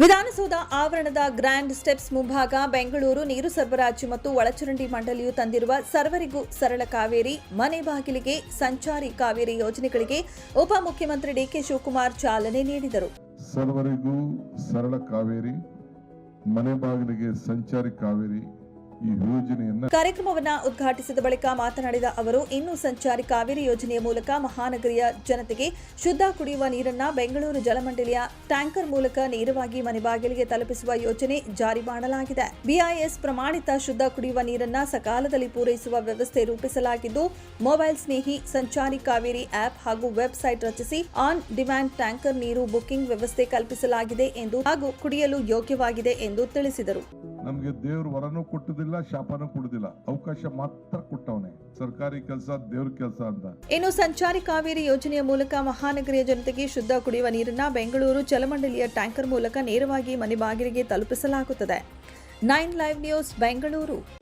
ವಿಧಾನಸೌಧ ಆವರಣದ grand steps ಮುಂಭಾಗ ಬೆಂಗಳೂರು ನೀರು ಸರಬರಾಜು ಮತ್ತು ಒಳಚರಂಡಿ ಮಂಡಳಿಯು ತಂದಿರುವ ಸರ್ವರಿಗೂ ಸರಳ ಕಾವೇರಿ, ಮನೆ ಬಾಗಿಲಿಗೆ ಸಂಚಾರಿ ಕಾವೇರಿ ಯೋಜನೆಗಳಿಗೆ ಉಪಮುಖ್ಯಮಂತ್ರಿ ಡಿಕೆ ಶಿವಕುಮಾರ್ ಚಾಲನೆ ನೀಡಿದರು. ಸರ್ವರಿಗೂ ಸರಳ ಕಾವೇರಿ, ಮನೆ ಬಾಗಿಲಿಗೆ ಸಂಚಾರಿ ಕಾವೇರಿ ಕಾರ್ಯಕ್ರಮವನ್ನ ಉದ್ಘಾಟಿಸಿದ ಬಳಿಕ ಮಾತನಾಡಿದ ಅವರು, ಇನ್ನು ಸಂಚಾರಿ ಕಾವೇರಿ ಯೋಜನೆಯ ಮೂಲಕ ಮಹಾನಗರಿಯ ಜನತೆಗೆ ಶುದ್ಧ ಕುಡಿಯುವ ನೀರನ್ನ ಬೆಂಗಳೂರು ಜಲಮಂಡಳಿಯ ಟ್ಯಾಂಕರ್ ಮೂಲಕ ನೇರವಾಗಿ ಮನೆ ಬಾಗಿಲಿಗೆ ತಲುಪಿಸುವ ಯೋಜನೆ ಜಾರಿ ಮಾಡಲಾಗಿದೆ. ಬಿಐಎಸ್ ಪ್ರಮಾಣಿತ ಶುದ್ಧ ಕುಡಿಯುವ ನೀರನ್ನ ಸಕಾಲದಲ್ಲಿ ಪೂರೈಸುವ ವ್ಯವಸ್ಥೆ ರೂಪಿಸಲಾಗಿದ್ದು, ಮೊಬೈಲ್ ಸ್ನೇಹಿ ಸಂಚಾರಿ ಕಾವೇರಿ ಆಪ್ ಹಾಗೂ ವೆಬ್ಸೈಟ್ ರಚಿಸಿ ಆನ್ ಡಿಮ್ಯಾಂಡ್ ಟ್ಯಾಂಕರ್ ನೀರು ಬುಕಿಂಗ್ ವ್ಯವಸ್ಥೆ ಕಲ್ಪಿಸಲಾಗಿದೆ ಎಂದು ಹಾಗೂ ಕುಡಿಯಲು ಯೋಗ್ಯವಾಗಿದೆ ಎಂದು ತಿಳಿಸಿದರು. ನಮ್ಗೆ ದೇವ್ರ ವರನೂ ಕೊಟ್ಟುದಿಲ್ಲ, ಶಾಪನೂ ಕೊಡುದಿಲ್ಲ. ಅವಕಾಶ ಮಾತ್ರ ಕೊಟ್ಟವನೇ. ಸರ್ಕಾರಿ ಕೆಲಸ, ದೇವ್ರ ಕೆಲಸ ಅಂತ. ಇನ್ನು ಸಂಚಾರಿ ಕಾವೇರಿ ಯೋಜನೆಯ ಮೂಲಕ ಮಹಾನಗರಿಯ ಜನತೆಗೆ ಶುದ್ಧ ಕುಡಿಯುವ ನೀರನ್ನ ಬೆಂಗಳೂರು ಜಲಮಂಡಳಿಯ ಟ್ಯಾಂಕರ್ ಮೂಲಕ ನೇರವಾಗಿ ಮನೆ ಬಾಗಿಲಿಗೆ ತಲುಪಿಸಲಾಗುತ್ತದೆ. Nine live news, Bengaluru.